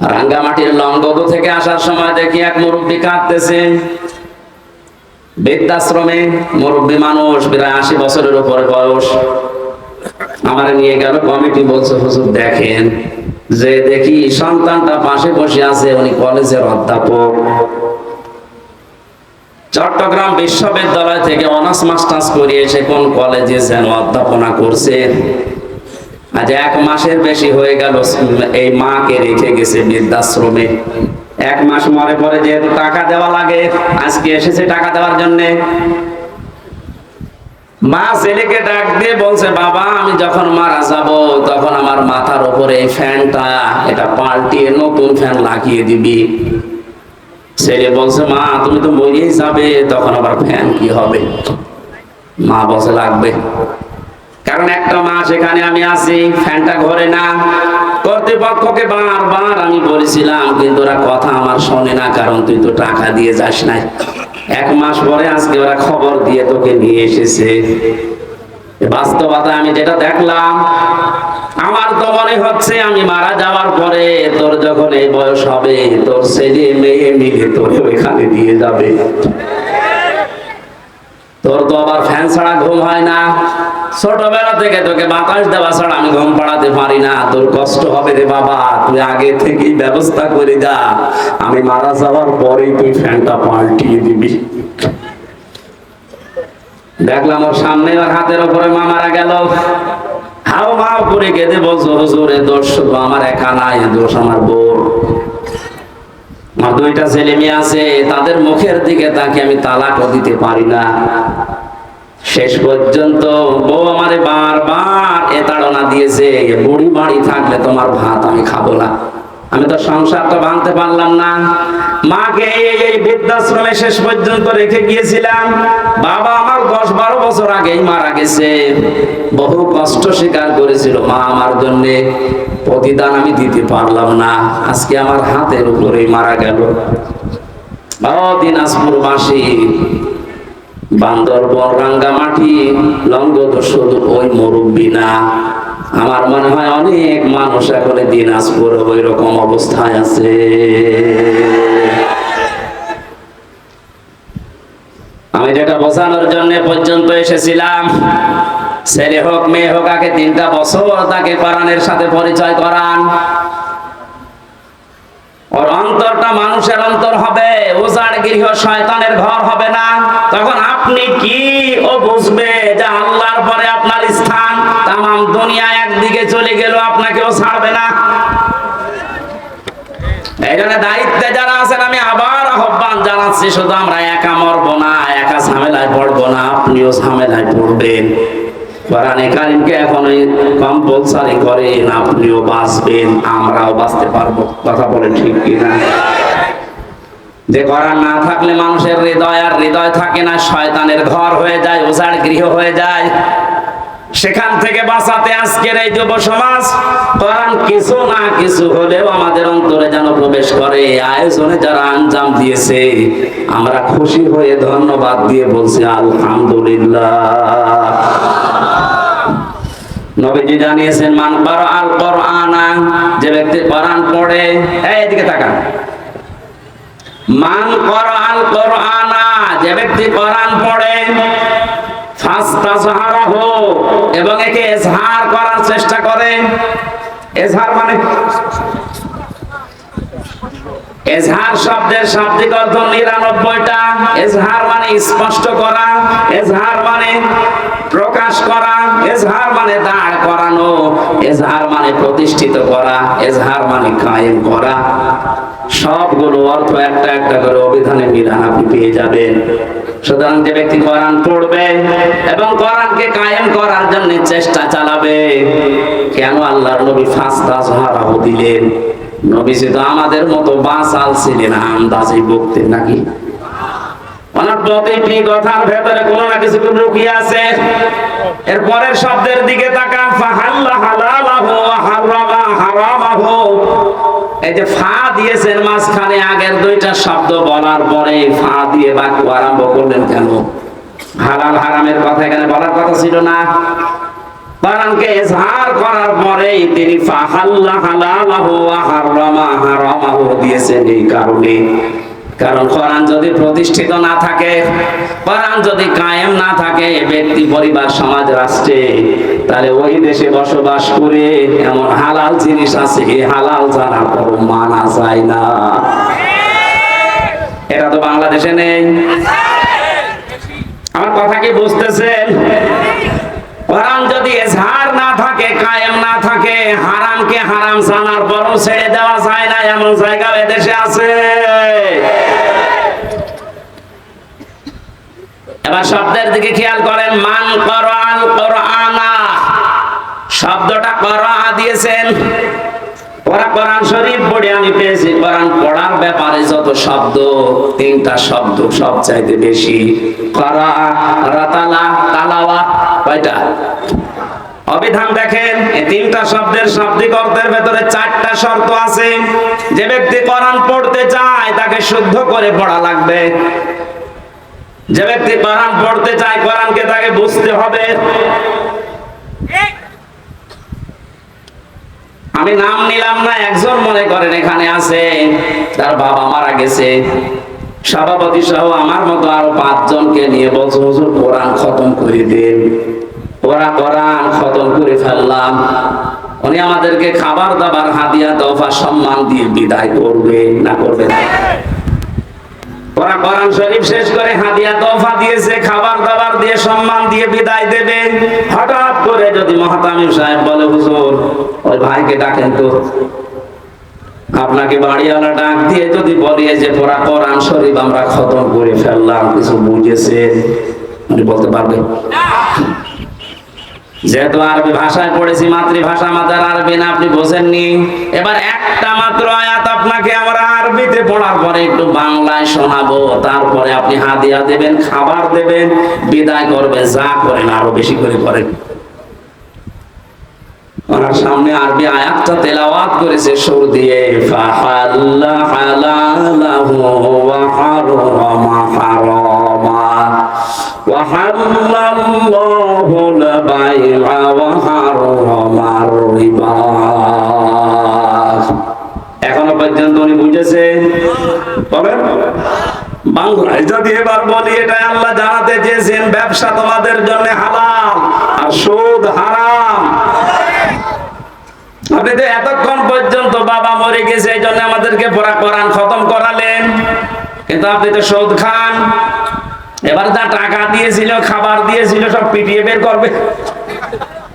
রাঙ্গামাটির লঙ্গদু থেকে আসার সময় দেখি এক মুরব্বী কাঁদতেছে। বৃদ্ধাশ্রমে মুরব্বী মানুষ, প্রায় আশি বছরের উপরে বয়স। আমার নিয়ে গেল কমিটি, বলছে, হুজুর, দেখেন যে দেখি সন্তানটা পাশে বসে আছে, উনি কলেজের অধ্যাপক। চট্টগ্রাম বিশ্ববিদ্যালয় থেকে অনার্স মাস্টার্স করিয়ে এসে কোন কলেজে যেন অধ্যাপনা করছে? আজ এক মাসের বেশি হয়ে গেল এই মাকে রেখে গেছে বৃদ্ধাশ্রমে। এক মাস মরে পরে যেহেতু টাকা দেওয়া লাগে, আজকে এসেছে টাকা দেওয়ার জন্যে। মা ছেলেকে ডাক দিয়ে বলছে, বাবা, আমি যখন মারা যাব, তখন আমার মাথার উপরে এই ফ্যানটা, এটা পাল্টিয়ে নতুন ফ্যান লাগিয়ে দিবি। ছেলে বলছে, মা, তুমি তো মরিয়েই যাবে, তখন আবার ফ্যান কি হবে? মা বসে লাগবে। কারণ একটা মাস এখানে আমি আছি, ফ্যানটা ঘরে না। কর্তৃপক্ষকে বারবার আমি বলেছিলাম, কিন্তু ওরা কথা আমার শোনে না, কারণ তুই তো টাকা দিয়ে যাস নাই। এক মাস পরে আজকে ওরা খবর দিয়ে তোকে নিয়ে এসেছে। বাস্তবতা আমি যেটা দেখলাম, আমার তো মনে হচ্ছে আমি মারা যাওয়ার পরে তোর যখন এই বয়স হবে, তোর ছেলে মেয়ে মিলে তোরে ওইখানে দিয়ে যাবে। তোর তো আবার ফ্যান ছাড়া ঘুম হয় না। ছোটবেলা থেকে তোকে বাতাস দেওয়া ছাড়া আমি ঘুম পাড়াতে পারি না। তোর কষ্ট হবে রে বাবা, তুই আগে থেকেই ব্যবস্থা করে যা। আমি মারা যাওয়ার পরেই তুই ফ্যানটা পাল্টিয়ে দিবি। দেখলাম ওর সামনে ওর হাতের উপরে মা মারা গেল। হাও, মাও করে কেঁদে বলছো, হুজুরে, দোষ শুধু আমার একা নাই, দোষ আমার বোর আমার দুইটা ছেলে মেয়ে আছে, তাদের মুখের দিকে তাকে আমি তালাকও দিতে পারি না। শেষ পর্যন্ত বউ আমারে বারবার এ তাড়না দিয়েছে বুড়ি বাড়ি থাকলে তোমার ভাত আমি খাব না। আমি তো সংসারটা ভাঙতে পারলাম না। মাকে এই বৃদ্ধাশ্রমে শেষ পর্যন্ত রেখে গিয়েছিলাম। বাবা আমার দশ বারো বছর আগেই মারা গেছে। বহু কষ্ট স্বীকার করেছিল, মা, আমার জন্য প্রতিদান আমি দিতে পারলাম না। আজকে আমার হাতের উপরেই মারা গেল। দিনাজপুরবাসী বান্দরবন রাঙ্গামাটি লঙ্গদ শুধু ওই মুরব্বী না। আমার মনে হয় অনেক মানুষ এখন দিনাজপুর ওই রকম অবস্থায় আছে। আমি যেটা বোঝানোর জন্য পর্যন্ত এসেছিলাম, ছেলে হোক, মেয়ে হোক, আগে তিনটা বছর তাকে কোরআনের সাথে পরিচয় করান। ওর অন্তরটা মানুষের অন্তর হবে, উজাড় গৃহ শয়তানের ঘর হবে না। তখন আপনি কি ও বুঝবে যে আল্লাহর পরে আপনার স্থান? তাম দুনিয়া একদিকে চলে গেল, আপনাকেও ছাড়বে না। এই জন্য দায়িত্বে যারা আছেন, আমি আবার আহ্বান জানাচ্ছি, শুধু আমরা একা মরবো না, একা ঝামেলায় পড়ব না, আপনিও ঝামেলায় পড়বেন। কোরআনে কারিমকে এখন কম্পালসারি করেন আপনিও বাঁচবেন, আমরাও বাঁচতে পারব। কথা বলে ঠিক কিনা? যে কোরআন না থাকলে মানুষের হৃদয়, আর হৃদয় থাকে না, শয়তানের ঘর হয়ে যায় ওজার গৃহ হয়ে যায়। সেখান থেকে বাঁচাতে আজকের এই যুব সমাজ, কোরআন কিছু না কিছু হলেও আমাদের অন্তরে যেন প্রবেশ করে। আয়োজনে যারা আঞ্জাম দিয়েছে, আমরা খুশি হয়ে ধন্যবাদ দিয়ে বলছি, আলহামদুলিল্লাহ। নবীজি জানিয়েছেন, মান করা আল কোরআনা যে ব্যক্তি কোরআন পড়ে, এই এদিকে তাকান। মান করা আল কোরআনা যে ব্যক্তি কোরআন পড়ে এবং একে এজহার করার চেষ্টা করে। এজহার মানে এজহার শব্দের শাব্দিক অর্থ নিরানব্বইটা। এজহার মানে স্পষ্ট করা। এজহার মানে প্রকাশ করা। মানে দাঁড় করানো, এজহার মানে প্রতিষ্ঠিত করা, এজহার মানে কায়েম করা। সবগুলো অর্থ একটা একটা করে অভিধানে মিলান আপনি পেয়ে যাবেন। সুতরাং যে ব্যক্তি কোরআন পড়বে এবং কোরআনকে কায়েম করার জন্য চেষ্টা চালাবে, কেন আল্লাহর নবী ফাস্তা জহারাহ দিলেন? নবীজি তো আমাদের মতো বাঁচাল ছিলেন, আন্দাজে বকতেন নাকি? ওনার প্রতিটি কথার ভেতরে কোনো না কিছু লুকিয়ে আছে। এর পরের শব্দের দিকে তাকান, ফাহাল্লা হালালাহু হারামা এই যে ফা দিয়েছেন মাঝখানে, আগের দুইটা শব্দ বলার পরে ফা দিয়ে বাক্য আরম্ভ করলেন কেন? হালাল হারামের কথা এখানে বলার কথা ছিল না। কোরআনকে ইজহার করার পরেই তিনি ফাহাল্লা হালালাহু ওয়া হাররামা হারামাহু দিয়েছেন এই কারণে। কারণ কোরআন যদি প্রতিষ্ঠিত না থাকে, কোরআন যদি কায়েম না থাকে ব্যক্তি, পরিবার, সমাজ, রাষ্ট্রে, তাহলে ওই দেশে বসবাস করে এমন হালাল জিনিস আছে এই হালাল জানার পর মানা যায় না। এটা তো বাংলাদেশে নেই। আমার কথা কি বুঝতেছেন? কোরআন যদি এজহার না থাকে, কায়েম না থাকে, হারামকে হারাম জানার পরও ছেড়ে দেওয়া যায় এমন জায়গা এদেশে আছে? এবার শব্দের দিকে খেয়াল করেন, মান শব্দটা কোরআ দিয়েছেন। আমি তিনটা শব্দ সব চাইতে বেশি। করা তালাওয়া কয়টা? অবিধান দেখেন, এই তিনটা শব্দের শাব্দিক অর্থের ভেতরে চারটা শর্ত আছে। যে ব্যক্তি কোরআন পড়তে চায়, তাকে শুদ্ধ করে পড়া লাগবে। যে ব্যক্তি কোরআন পড়তে চায়, কোরআনকে তাকে বুঝতে হবে। আমি নাম নিলাম না, একজন মনে করেন এখানে আছে, তার বাবা মারা গেছে। সভাপতি সহ আমার মতো আরও পাঁচজনকে নিয়ে বলছে, হুজুর, কোরআন খতম করে দেন। ওরা কোরআন খতম করে ফেললাম। উনি আমাদেরকে খাবার দাবার, হাদিয়া দফা সম্মান দিয়ে বিদায় করবে না করবে না? ওরা শরীফ শেষ করে হাদিয়া দিয়েছে, খাবার দাবার দিয়ে সম্মান দিয়ে বিদায় হঠাৎ করে যদি সাহেব বলে ওই ডাকেন তো। আপনাকে বাড়িওয়ালা ডাক দিয়ে যদি বলি যে পড়া কোরআন শরীফ আমরা খতম করে ফেললাম, কিছু বুঝেছে? উনি বলতে পারবে। যেহেতু আরবি ভাষায় পড়েছি, মাতৃভাষা মাতার আরবি না, আপনি বোঝেননি। এবার একটা মাত্র আয়াত আপনাকে আমরা আরবিতে পড়ার পরে একটু বাংলায় শোনাবো। তারপরে আপনি হাদিয়া দেবেন, খাবার দেবেন, বিদায় করবে যা করেন আরও বেশি করে করেন। ওনার সামনে আরবি আয়াতটা তেলাওয়াত করেছে, সুর দিয়ে ফাহাল্লাহ হালালাহু ওয়া হারামা ওয়া হাল্লা البيع وحرم الربا এখনো পর্যন্ত উনি বুঝেছেন বলেন বাংলায় যদি এবার বলি এটা আল্লাহ জানাতে চেয়েছেন ব্যবসা তোমাদের জন্য হালাল আর সুদ হারাম আপনি তো এতক্ষণ পর্যন্ত বাবা মরে গেছে এই জন্য আমাদেরকে পড়া কোরআন খতম করালেন কিন্তু আপনি তো সুদ খান এবার যা টাকা দিয়েছিল খাবার দিয়েছিল সব পিটিয়ে বের করবে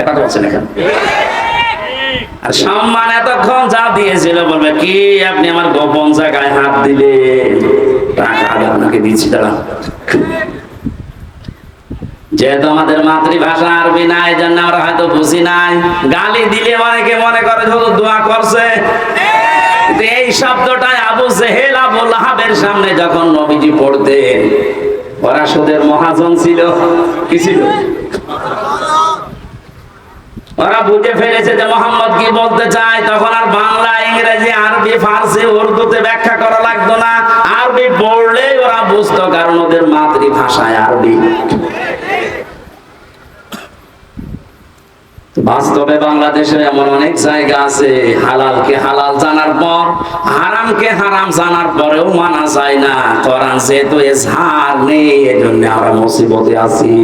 এটা বলছেন আর সম্মান এতক্ষণ যা দিয়েছিল বলবে, কি আপনি আমার গোপন জায়গায় হাত দিলে? টাকা আপনাকে দিচ্ছি যেহেতু আমাদের মাতৃভাষা আরবি না এই জন্য আমরা হয়তো বুঝি নাই। গালি দিলে অনেকে মনে করে শুধু দোয়া করছে। এই শব্দটাই আবু জেহেল, আবু লাহাবের সামনে যখন নবীজি পড়তেন, ওরা সুদের মহাজন ছিল। কি ছিল? ওরা বুঝে ফেলেছে যে মোহাম্মদ কি বলতে চায়। তখন আর বাংলা, ইংরেজি, আরবি, ফার্সি, উর্দুতে ব্যাখ্যা করা লাগতো না। আরবি পড়লেই ওরা বুঝতো কারণ ওদের মাতৃভাষায় আরবি। বাস্তবে বাংলাদেশে এমন অনেক জায়গা আছে, হালালকে হালাল জানার পর, হারামকে হারাম জানার পরেও মানা যায় না। কোরআন যেহেতু এজহার নেই, এজন্য আমরা মুসিবতে আছি।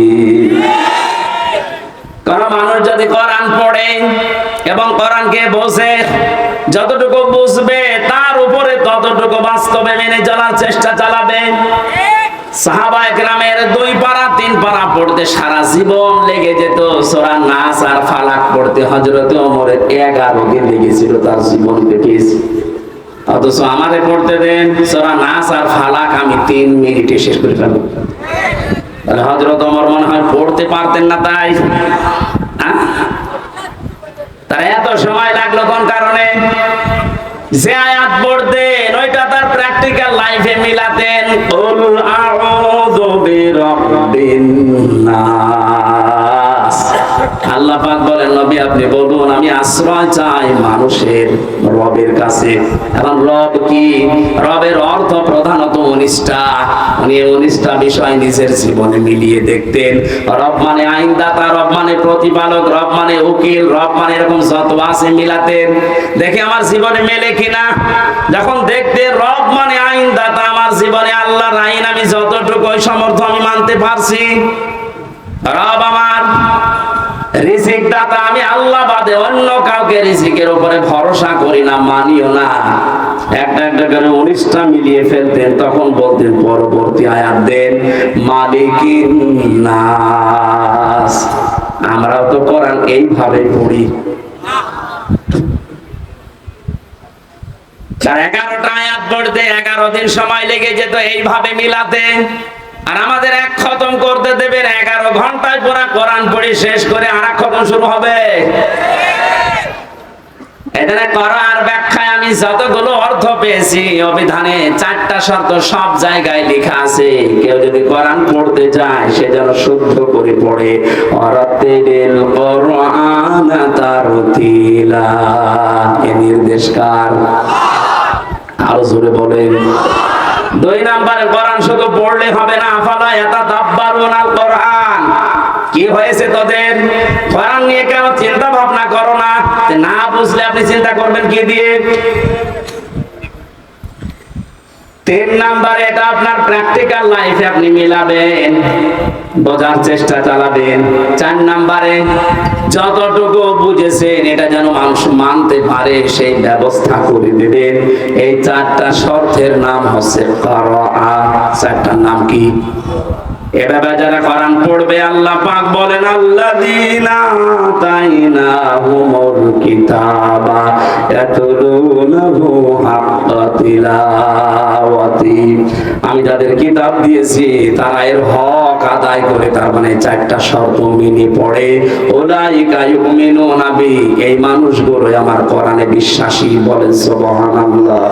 কারণ মানুষ যদি কোরআন পড়ে এবং কোরআনকে বোঝে, যতটুকু বুঝবে, তার উপরে ততটুকু বাস্তবে মেনে চলার চেষ্টা চালাবে। সাহাবা একরামের দুই পারা, তিন পারা পড়তে সারা জীবন লেগে যেত। সোরা নাস আর ফালাক পড়তে হজরত ওমরের এগারো দিন লেগেছিল তার জীবন পেয়েছি অথচ আমারে পড়তে দেন, সোরা নাস আর ফালাক আমি তিন মিনিটে শেষ করে ফেলব। তাহলে হজরত মনে হয় পড়তে পারতেন না তাই। হ্যাঁ? তার এত সময় লাগল কোন কারণে? যে আয়াত পড়তেন, ওইটা তার প্র্যাকটিক্যাল লাইফে মিলাতেন। বলেন আশ্রয় চাই মানুষের রবের কাছে। এখন রব কি? রবের অর্থ প্রধানত উনিশটা উনি উনিশটা বিষয় নিজের জীবনে মিলিয়ে দেখতেন। রব মানে আইনদাতা, রব মানে প্রতিপালক, রব মানে উকিল, রব মানে এরকম যত আছে মিলাতেন। দেখে আমার জীবনে মেলে কিনা? যখন রব মানে আইনদাতা, আমার জীবনে আল্লাহর আইন, আমি যতটুকু সমর্থ আমি মানতে পারছি। রব আমার রিজিক দাতা, আমি আল্লাহ বাদে অন্য কাউকে রিজিকের উপরে ভরসা করি না, মানিও না। একটা একটা করে উনিশটা মিলিয়ে ফেলতেন, তখন বলতেন, পরবর্তী আয়াত দেন মালিকিন নাস। আমরাও তো কোরআন এইভাবে পড়ি। এগারোটা আয়াত পড়তে, এগারো দিন সময় লেগে যেত এইভাবে মিলাতে। আর আমাদের এক খতম করতে দেবেন এগারো ঘন্টায় পুরা কোরআন পড়ি শেষ করে আর খতম শুরু হবে। এখানে করার ব্যাখ্যায় আমি যতগুলো অর্থ পেয়েছি, অভিধানে চারটা শর্ত সব জায়গায় লেখা আছে। কেউ যদি কোরআন পড়তে চায়, সে যেন শুদ্ধ করে পড়ে। অরাতেল কোরআন তারতিলা এ নির্দেশ আরও জোরে বলেন। দুই নাম্বারে, কোরআন শুধু পড়লে হবে না। আফালা এটা দাব্বারুন আল কোরআন। কি হয়েছে তোদের? কোরআন নিয়ে কেন চিন্তা ভাবনা করো না? না বুঝলে আপনি চিন্তা করবেন কি দিয়ে? তিন নাম্বার, এটা আপনার প্র্যাকটিক্যাল লাইফে আপনি মিলাবেন, বোঝার চেষ্টা চালাবেন। চার নাম্বারে, যতটুকু বুঝেছেন, এটা যেন মানুষ মানতে পারে, সেই ব্যবস্থা করে দেবেন। এই চারটা শর্তের নাম হচ্ছে চারটার নাম কি? এভাবে যারা পড়বে আল্লাহ পাক বলেন কিতাবা আমি যাদের কিতাব দিয়েছি, তারা এর হক আদায় করে, তার মানে চারটা শর্ত মেনে পড়ে। ওলাইকা ইউমিনুনা বি, এই মানুষগুলো আমার কোরআনে বিশ্বাসী বলেন, সুবহানাল্লাহ।